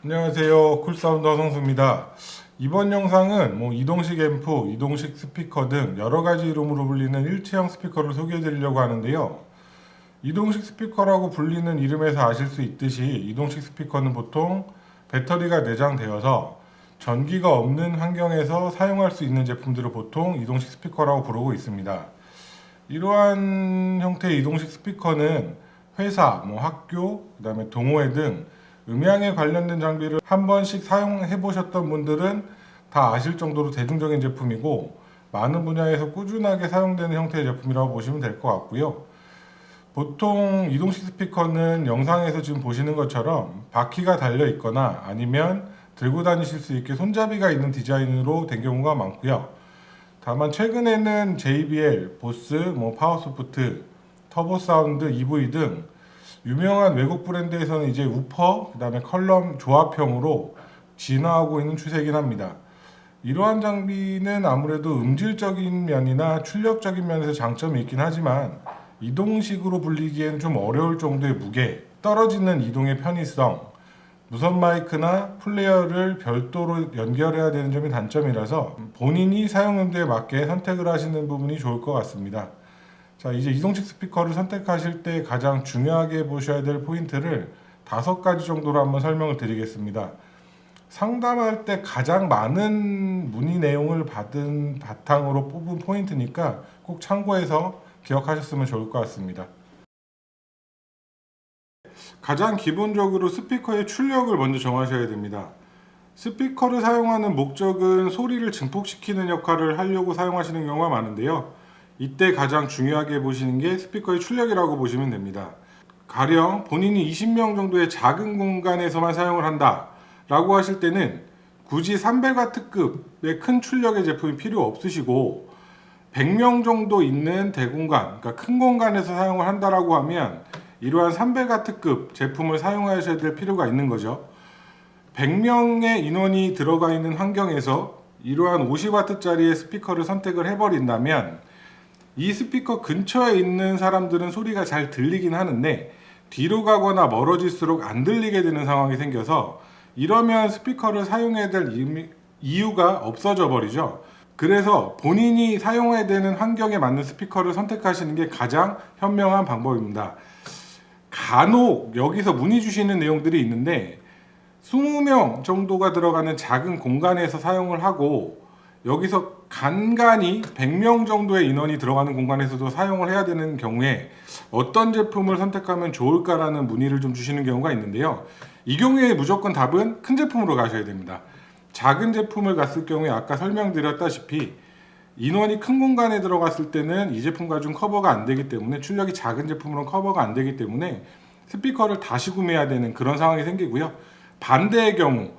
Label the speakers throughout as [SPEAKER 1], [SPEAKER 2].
[SPEAKER 1] 안녕하세요. 쿨사운드 허성수입니다. 이번 영상은 뭐 이동식 앰프, 이동식 스피커 등 여러 가지 이름으로 불리는 일체형 스피커를 소개해 드리려고 하는데요. 이동식 스피커라고 불리는 이름에서 아실 수 있듯이 이동식 스피커는 보통 배터리가 내장되어서 전기가 없는 환경에서 사용할 수 있는 제품들을 보통 이동식 스피커라고 부르고 있습니다. 이러한 형태의 이동식 스피커는 회사, 뭐 학교, 그 다음에 동호회 등 음향에 관련된 장비를 한 번씩 사용해 보셨던 분들은 다 아실 정도로 대중적인 제품이고 많은 분야에서 꾸준하게 사용되는 형태의 제품이라고 보시면 될 것 같고요. 보통 이동식 스피커는 영상에서 지금 보시는 것처럼 바퀴가 달려 있거나 아니면 들고 다니실 수 있게 손잡이가 있는 디자인으로 된 경우가 많고요. 다만 최근에는 JBL, 보스, 뭐 파워소프트, 터보 사운드, EV 등 유명한 외국 브랜드에서는 이제 우퍼, 그 다음에 컬럼 조합형으로 진화하고 있는 추세이긴 합니다. 이러한 장비는 아무래도 음질적인 면이나 출력적인 면에서 장점이 있긴 하지만 이동식으로 불리기에는 좀 어려울 정도의 무게, 떨어지는 이동의 편의성, 무선 마이크나 플레이어를 별도로 연결해야 되는 점이 단점이라서 본인이 사용 용도에 맞게 선택을 하시는 부분이 좋을 것 같습니다. 자, 이제 이동식 스피커를 선택하실 때 가장 중요하게 보셔야 될 포인트를 다섯 가지 정도로 한번 설명을 드리겠습니다. 상담할 때 가장 많은 문의 내용을 받은 바탕으로 뽑은 포인트니까 꼭 참고해서 기억하셨으면 좋을 것 같습니다. 가장 기본적으로 스피커의 출력을 먼저 정하셔야 됩니다. 스피커를 사용하는 목적은 소리를 증폭시키는 역할을 하려고 사용하시는 경우가 많은데요. 이때 가장 중요하게 보시는 게 스피커의 출력이라고 보시면 됩니다. 가령 본인이 20명 정도의 작은 공간에서만 사용을 한다 라고 하실 때는 굳이 300W급의 큰 출력의 제품이 필요 없으시고 100명 정도 있는 대공간, 그러니까 큰 공간에서 사용을 한다라고 하면 이러한 300W급 제품을 사용하셔야 될 필요가 있는 거죠. 100명의 인원이 들어가 있는 환경에서 이러한 50W짜리의 스피커를 선택을 해버린다면 이 스피커 근처에 있는 사람들은 소리가 잘 들리긴 하는데 뒤로 가거나 멀어질수록 안 들리게 되는 상황이 생겨서 이러면 스피커를 사용해야 될 이유가 없어져 버리죠. 그래서 본인이 사용해야 되는 환경에 맞는 스피커를 선택하시는 게 가장 현명한 방법입니다. 간혹 여기서 문의 주시는 내용들이 있는데 20명 정도가 들어가는 작은 공간에서 사용을 하고 여기서 간간히 100명 정도의 인원이 들어가는 공간에서도 사용을 해야 되는 경우에 어떤 제품을 선택하면 좋을까라는 문의를 좀 주시는 경우가 있는데요. 이 경우에 무조건 답은 큰 제품으로 가셔야 됩니다. 작은 제품을 갔을 경우에 아까 설명드렸다시피 인원이 큰 공간에 들어갔을 때는 이 제품과 좀 커버가 안 되기 때문에 출력이 작은 제품으로는 커버가 안 되기 때문에 스피커를 다시 구매해야 되는 그런 상황이 생기고요. 반대의 경우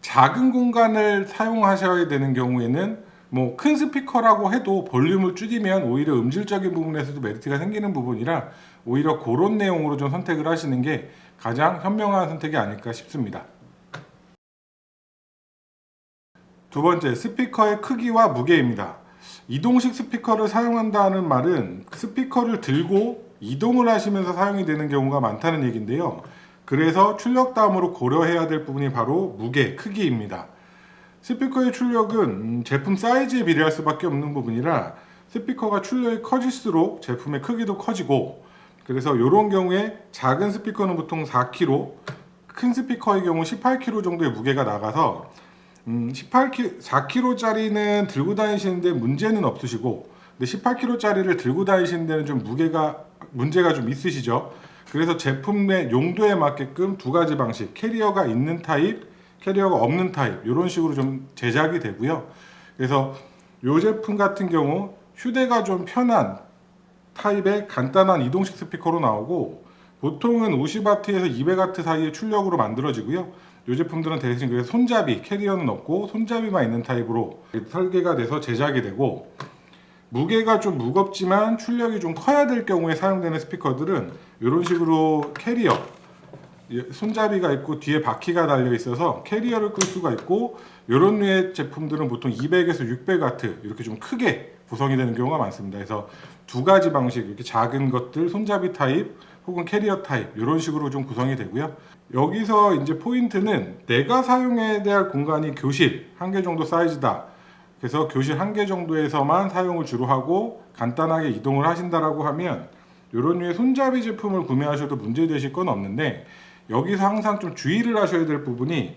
[SPEAKER 1] 작은 공간을 사용하셔야 되는 경우에는 뭐 큰 스피커라고 해도 볼륨을 줄이면 오히려 음질적인 부분에서도 메리트가 생기는 부분이라 오히려 그런 내용으로 좀 선택을 하시는 게 가장 현명한 선택이 아닐까 싶습니다. 두 번째, 스피커의 크기와 무게입니다. 이동식 스피커를 사용한다는 말은 스피커를 들고 이동을 하시면서 사용이 되는 경우가 많다는 얘기인데요. 그래서 출력 다음으로 고려해야 될 부분이 바로 무게, 크기입니다. 스피커의 출력은 음, 제품 사이즈에 비례할 수밖에 없는 부분이라 스피커가 출력이 커질수록 제품의 크기도 커지고 그래서 이런 경우에 작은 스피커는 보통 4kg, 큰 스피커의 경우 18kg 정도의 무게가 나가서 음, 18kg, 4kg짜리는 들고 다니시는데 문제는 없으시고 근데 18kg짜리를 들고 다니시는 데는 좀 무게가 문제가 좀 있으시죠. 그래서 제품의 용도에 맞게끔 두 가지 방식 캐리어가 있는 타입, 캐리어가 없는 타입 이런 식으로 좀 제작이 되고요. 그래서 이 제품 같은 경우 휴대가 좀 편한 타입의 간단한 이동식 스피커로 나오고 보통은 50W에서 200W 사이의 출력으로 만들어지고요. 이 제품들은 대신 그래서 손잡이 캐리어는 없고 손잡이만 있는 타입으로 설계가 돼서 제작이 되고 무게가 좀 무겁지만 출력이 좀 커야 될 경우에 사용되는 스피커들은 이런 식으로 캐리어 예, 손잡이가 있고 뒤에 바퀴가 달려 있어서 캐리어를 끌 수가 있고 이런 류의 제품들은 보통 200에서 600W 이렇게 좀 크게 구성이 되는 경우가 많습니다. 그래서 두 가지 방식 이렇게 작은 것들 손잡이 타입 혹은 캐리어 타입 이런 식으로 좀 구성이 되고요. 여기서 이제 포인트는 내가 사용해야 될 공간이 교실 한 개 정도 사이즈다. 그래서 교실 한 개 정도에서만 사용을 주로 하고 간단하게 이동을 하신다라고 하면 이런 류의 손잡이 제품을 구매하셔도 문제 되실 건 없는데 여기서 항상 좀 주의를 하셔야 될 부분이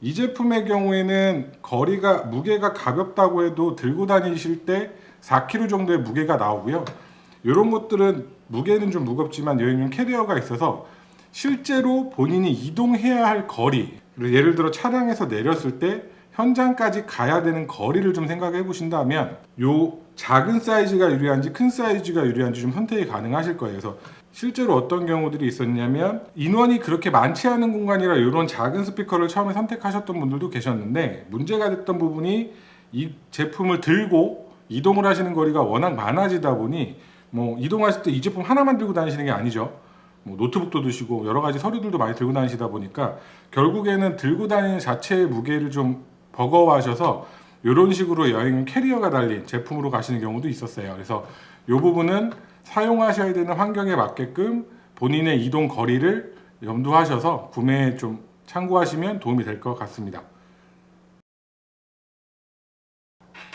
[SPEAKER 1] 이 제품의 경우에는 거리가 무게가 가볍다고 해도 들고 다니실 때 4kg 정도의 무게가 나오고요. 이런 것들은 무게는 좀 무겁지만 여기는 캐리어가 있어서 실제로 본인이 이동해야 할 거리 예를 들어 차량에서 내렸을 때 현장까지 가야 되는 거리를 좀 생각해 보신다면 요 작은 사이즈가 유리한지 큰 사이즈가 유리한지 좀 선택이 가능하실 거예요. 그래서 실제로 어떤 경우들이 있었냐면 인원이 그렇게 많지 않은 공간이라 이런 작은 스피커를 처음에 선택하셨던 분들도 계셨는데 문제가 됐던 부분이 이 제품을 들고 이동을 하시는 거리가 워낙 많아지다 보니 뭐 이동하실 때 이 제품 하나만 들고 다니시는 게 아니죠. 뭐 노트북도 드시고 여러 가지 서류들도 많이 들고 다니시다 보니까 결국에는 들고 다니는 자체의 무게를 좀 버거워하셔서 이런 식으로 여행 캐리어가 달린 제품으로 가시는 경우도 있었어요. 그래서 이 부분은 사용하셔야 되는 환경에 맞게끔 본인의 이동 거리를 염두하셔서 구매에 좀 참고하시면 도움이 될 것 같습니다.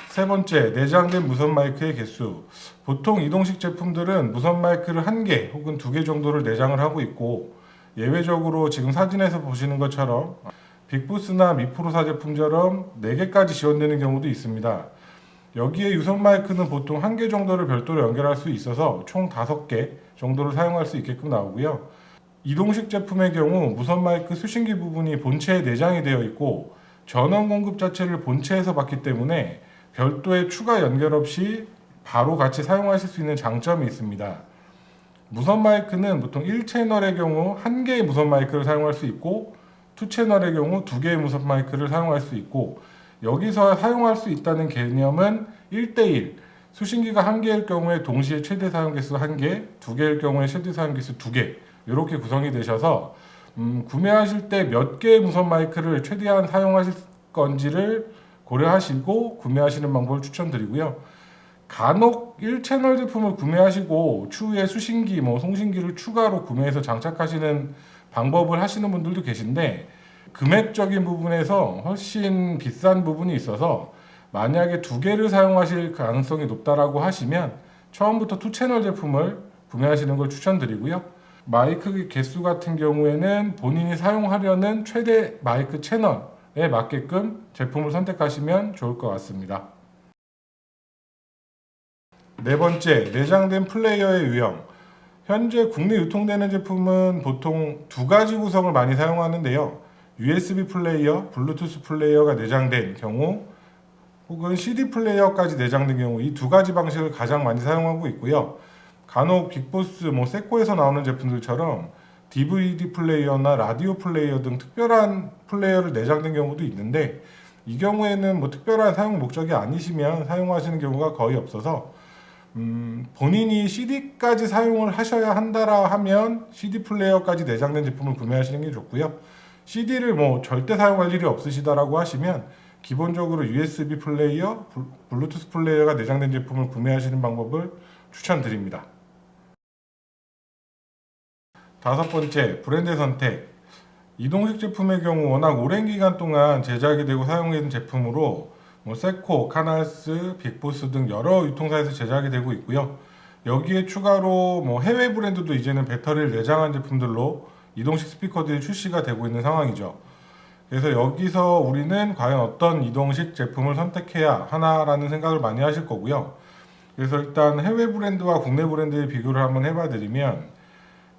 [SPEAKER 1] 세 번째, 내장된 무선 마이크의 개수. 보통 이동식 제품들은 무선 마이크를 한 개 혹은 두 개 정도를 내장을 하고 있고 예외적으로 지금 사진에서 보시는 것처럼 빅부스나 미프로사 제품처럼 4개까지 지원되는 경우도 있습니다. 여기에 유선 마이크는 보통 한 개 정도를 별도로 연결할 수 있어서 총 5개 정도를 사용할 수 있게끔 나오고요. 이동식 제품의 경우 무선 마이크 수신기 부분이 본체에 내장이 되어 있고 전원 공급 자체를 본체에서 받기 때문에 별도의 추가 연결 없이 바로 같이 사용하실 수 있는 장점이 있습니다. 무선 마이크는 보통 1채널의 경우 한 개의 무선 마이크를 사용할 수 있고 2채널의 경우 두 개의 무선 마이크를 사용할 수 있고 여기서 사용할 수 있다는 개념은 1대1 수신기가 한 개일 경우에 동시에 최대 사용 개수 한 개, 두 개일 경우에 최대 사용 개수 두 개, 이렇게 구성이 되셔서 음, 구매하실 때 몇 개의 무선 마이크를 최대한 사용하실 건지를 고려하시고 구매하시는 방법을 추천드리고요. 간혹 1채널 제품을 구매하시고 추후에 수신기, 뭐 송신기를 추가로 구매해서 장착하시는 방법을 하시는 분들도 계신데 금액적인 부분에서 훨씬 비싼 부분이 있어서 만약에 두 개를 사용하실 가능성이 높다라고 하시면 처음부터 투 채널 제품을 구매하시는 걸 추천드리고요. 마이크 개수 같은 경우에는 본인이 사용하려는 최대 마이크 채널에 맞게끔 제품을 선택하시면 좋을 것 같습니다. 네 번째, 내장된 플레이어의 유형. 현재 국내 유통되는 제품은 보통 두 가지 구성을 많이 사용하는데요. USB 플레이어, 블루투스 플레이어가 내장된 경우, 혹은 CD 플레이어까지 내장된 경우 이 두 가지 방식을 가장 많이 사용하고 있고요. 간혹 빅보스, 뭐 세코에서 나오는 제품들처럼 DVD 플레이어나 라디오 플레이어 등 특별한 플레이어를 내장된 경우도 있는데 이 경우에는 뭐 특별한 사용 목적이 아니시면 사용하시는 경우가 거의 없어서 음, 본인이 CD까지 사용을 하셔야 한다라 하면 CD 플레이어까지 내장된 제품을 구매하시는 게 좋고요. CD를 뭐 절대 사용할 일이 없으시다라고 하시면 기본적으로 USB 플레이어, 블- 블루투스 플레이어가 내장된 제품을 구매하시는 방법을 추천드립니다. 다섯 번째, 브랜드 선택. 이동식 제품의 경우 워낙 오랜 기간 동안 제작이 되고 사용된 제품으로 뭐 세코, 카나스, 빅보스 등 여러 유통사에서 제작이 되고 있고요. 여기에 추가로 뭐 해외 브랜드도 이제는 배터리를 내장한 제품들로 이동식 스피커들이 출시가 되고 있는 상황이죠. 그래서 여기서 우리는 과연 어떤 이동식 제품을 선택해야 하나라는 생각을 많이 하실 거고요. 그래서 일단 해외 브랜드와 국내 브랜드의 비교를 한번 해봐 드리면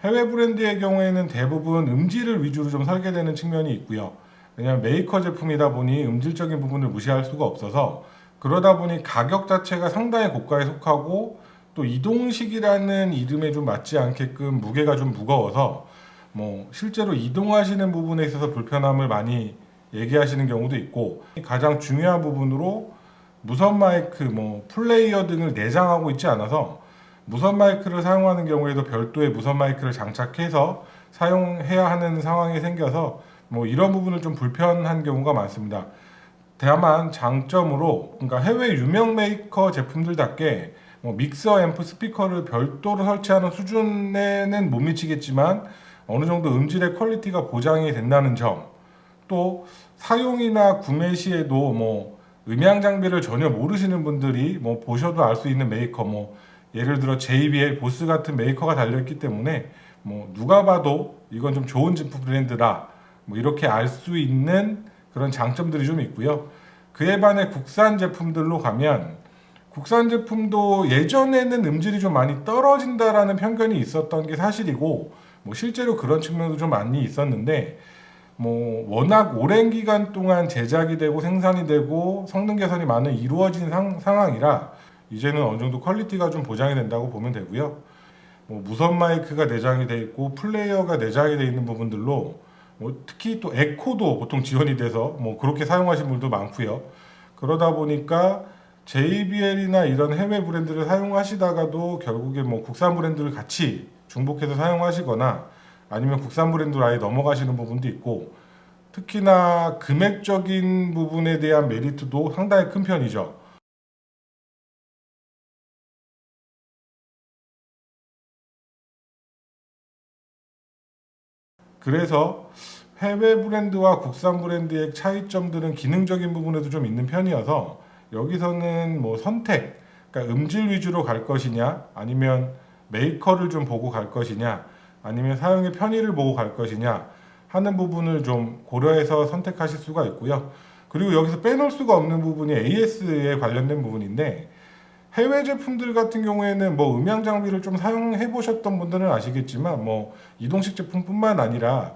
[SPEAKER 1] 해외 브랜드의 경우에는 대부분 음질을 위주로 좀 설계되는 측면이 있고요. 왜냐하면 메이커 제품이다 보니 음질적인 부분을 무시할 수가 없어서 그러다 보니 가격 자체가 상당히 고가에 속하고 또 이동식이라는 이름에 좀 맞지 않게끔 무게가 좀 무거워서 뭐 실제로 이동하시는 부분에 있어서 불편함을 많이 얘기하시는 경우도 있고 가장 중요한 부분으로 무선 마이크, 뭐 플레이어 등을 내장하고 있지 않아서 무선 마이크를 사용하는 경우에도 별도의 무선 마이크를 장착해서 사용해야 하는 상황이 생겨서 뭐 이런 부분을 좀 불편한 경우가 많습니다. 다만 장점으로 그러니까 해외 유명 메이커 제품들답게 뭐 믹서 앰프 스피커를 별도로 설치하는 수준에는 못 미치겠지만 어느 정도 음질의 퀄리티가 보장이 된다는 점, 또 사용이나 구매 시에도 뭐 음향 장비를 전혀 모르시는 분들이 뭐 보셔도 알 수 있는 메이커 뭐 예를 들어 JBL, 보스 같은 메이커가 달려 있기 때문에 뭐 누가 봐도 이건 좀 좋은 제품 브랜드다 뭐 이렇게 알 수 있는 그런 장점들이 좀 있고요. 그에 반해 국산 제품들로 가면 국산 제품도 예전에는 음질이 좀 많이 떨어진다라는 편견이 있었던 게 사실이고 뭐 실제로 그런 측면도 좀 많이 있었는데 뭐 워낙 오랜 기간 동안 제작이 되고 생산이 되고 성능 개선이 많이 이루어진 상, 상황이라 이제는 어느 정도 퀄리티가 좀 보장이 된다고 보면 되고요. 뭐 무선 마이크가 내장이 돼 있고 플레이어가 내장이 돼 있는 부분들로 뭐 특히 또 에코도 보통 지원이 돼서 뭐 그렇게 사용하시는 분들도 많고요. 그러다 보니까 JBL이나 이런 해외 브랜드를 사용하시다가도 결국에 뭐 국산 브랜드를 같이 중복해서 사용하시거나 아니면 국산 브랜드로 아예 넘어가시는 부분도 있고 특히나 금액적인 부분에 대한 메리트도 상당히 큰 편이죠. 그래서 해외 브랜드와 국산 브랜드의 차이점들은 기능적인 부분에도 좀 있는 편이어서 여기서는 뭐 선택, 그러니까 음질 위주로 갈 것이냐, 아니면 메이커를 좀 보고 갈 것이냐, 아니면 사용의 편의를 보고 갈 것이냐 하는 부분을 좀 고려해서 선택하실 수가 있고요. 그리고 여기서 빼놓을 수가 없는 부분이 AS에 관련된 부분인데 해외 제품들 같은 경우에는 뭐 음향 장비를 좀 사용해 보셨던 분들은 아시겠지만 뭐 이동식 제품뿐만 아니라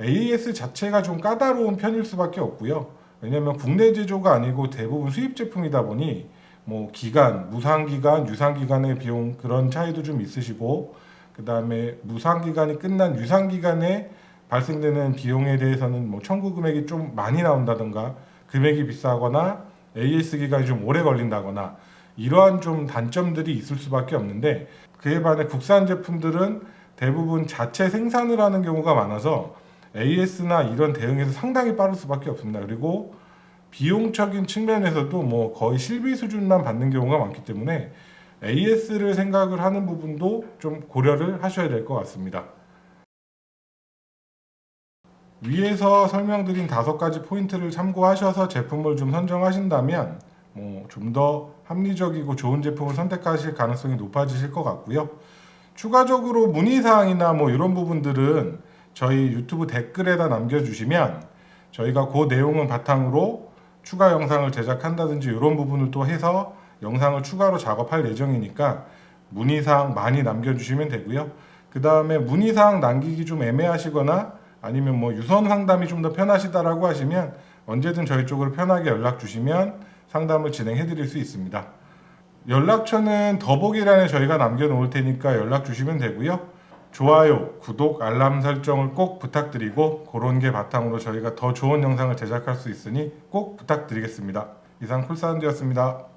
[SPEAKER 1] AS 자체가 좀 까다로운 편일 수밖에 없고요. 왜냐하면 국내 제조가 아니고 대부분 수입 제품이다 보니 뭐 기간, 무상 기간, 유상 기간의 비용 그런 차이도 좀 있으시고 그 다음에 무상 기간이 끝난 유상 기간에 발생되는 비용에 대해서는 뭐 청구 금액이 좀 많이 나온다던가 금액이 비싸거나 AS 기간이 좀 오래 걸린다거나 이러한 좀 단점들이 있을 수밖에 없는데 그에 반해 국산 제품들은 대부분 자체 생산을 하는 경우가 많아서 AS나 이런 대응에서 상당히 빠를 수밖에 없습니다. 그리고 비용적인 측면에서도 뭐 거의 실비 수준만 받는 경우가 많기 때문에 AS를 생각을 하는 부분도 좀 고려를 하셔야 될 것 같습니다. 위에서 설명드린 다섯 가지 포인트를 참고하셔서 제품을 좀 선정하신다면 뭐 좀 더 합리적이고 좋은 제품을 선택하실 가능성이 높아지실 것 같고요. 추가적으로 문의사항이나 뭐 이런 부분들은 저희 유튜브 댓글에다 남겨주시면 저희가 그 내용은 바탕으로 추가 영상을 제작한다든지 이런 부분을 또 해서 영상을 추가로 작업할 예정이니까 문의사항 많이 남겨주시면 되고요. 그 다음에 문의사항 남기기 좀 애매하시거나 아니면 뭐 유선 상담이 좀 더 편하시다라고 하시면 언제든 저희 쪽으로 편하게 연락 주시면 상담을 진행해 드릴 수 있습니다. 연락처는 더보기란에 저희가 남겨 놓을 테니까 연락 주시면 되고요. 좋아요, 구독, 알람 설정을 꼭 부탁드리고 그런 게 바탕으로 저희가 더 좋은 영상을 제작할 수 있으니 꼭 부탁드리겠습니다. 이상 쿨사운드였습니다.